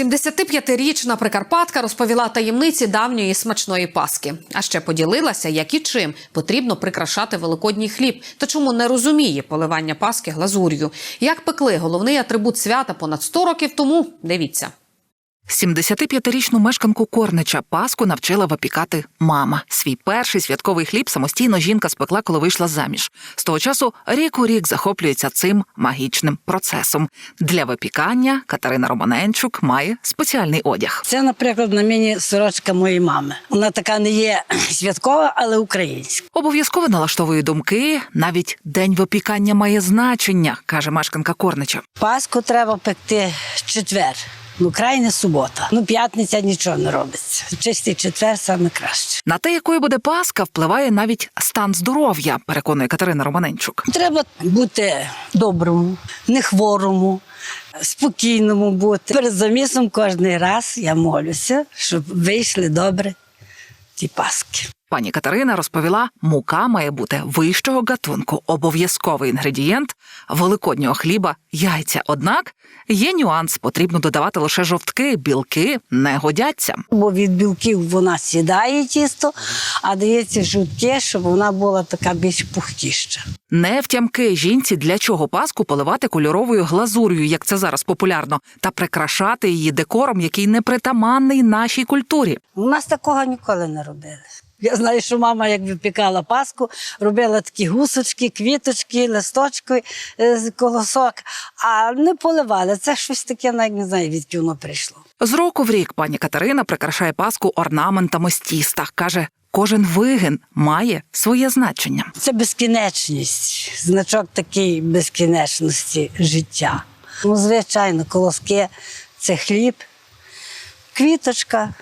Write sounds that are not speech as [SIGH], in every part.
75-річна прикарпатка розповіла таємниці давньої смачної паски. А ще поділилася, як і чим потрібно прикрашати великодній хліб та чому не розуміє поливання паски глазур'ю. Як пекли головний атрибут свята понад 100 років тому. Дивіться. 75-річну мешканку Корнича Паску навчила випікати мама. Свій перший святковий хліб самостійно жінка спекла, коли вийшла заміж. З того часу рік у рік захоплюється цим магічним процесом. Для випікання Катерина Романенчук має спеціальний одяг. Це, наприклад, на мені сорочка моєї мами. Вона така не є [CLEARS THROAT] святкова, але українська. Обов'язково налаштовує думки. Навіть день випікання має значення, каже мешканка Корнича. Паску треба пекти четвер. Ну, крайне субота. Ну, п'ятниця нічого не робиться. Чистий четвер саме краще. На те, якою буде Паска, впливає навіть стан здоров'я, переконує Катерина Романенчук. Треба бути доброму, не хворому, спокійному бути. Перед замісом кожен раз я молюся, щоб вийшли добре ті паски. Пані Катерина розповіла, мука має бути вищого гатунку, обов'язковий інгредієнт великоднього хліба, яйця. Однак є нюанс, потрібно додавати лише жовтки, білки не годяться. Бо від білків вона сідає тісто, а дається жутке, щоб вона була така більш пухтіща. Не втямки жінці, для чого паску поливати кольоровою глазур'ю, як це зараз популярно, та прикрашати її декором, який непритаманний нашій культурі. У нас такого ніколи не робили. Я знаю, що мама, як випікала паску, робила такі гусочки, квіточки, листочки, е, з колосок, а не поливали. Це щось таке, навіть не знаю, звідки воно прийшло. З року в рік пані Катерина прикрашає паску орнаментами з тіста. каже, кожен вигин має своє значення. Це безкінечність, значок такий безкінечності життя. Ну, звичайно, колоски це хліб, квіточка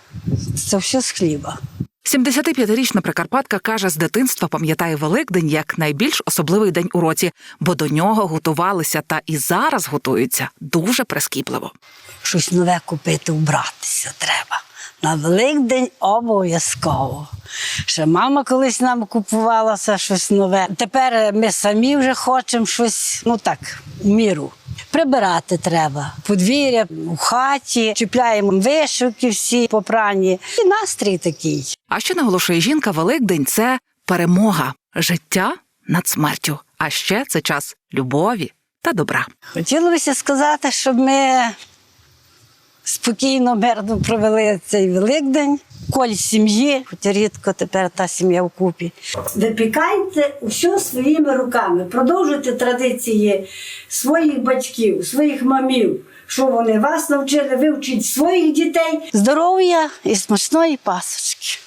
це все з хліба. 75-річна прикарпатка каже, з дитинства пам'ятає Великдень як найбільш особливий день у році, бо до нього готувалися та і зараз готуються дуже прискіпливо. щось нове купити, вбратися треба. На Великдень обов'язково. Ще мама колись нам купувала щось нове. Тепер ми самі вже хочемо щось, ну так, в міру. Прибирати треба. Подвір'я у хаті, чіпляємо вишивки всі попрані. І настрій такий. А ще наголошує жінка, Великдень це перемога, життя над смертю. А ще це час любові та добра. Хотілося сказати, щоб ми спокійно, мирно провели цей Великдень. Коль сім'ї, хоча рідко тепер та сім'я вкупі. Випікайте усе своїми руками, продовжуйте традиції своїх батьків, своїх мамів, що вони вас навчили, вивчіть своїх дітей. Здоров'я і смачної пасочки.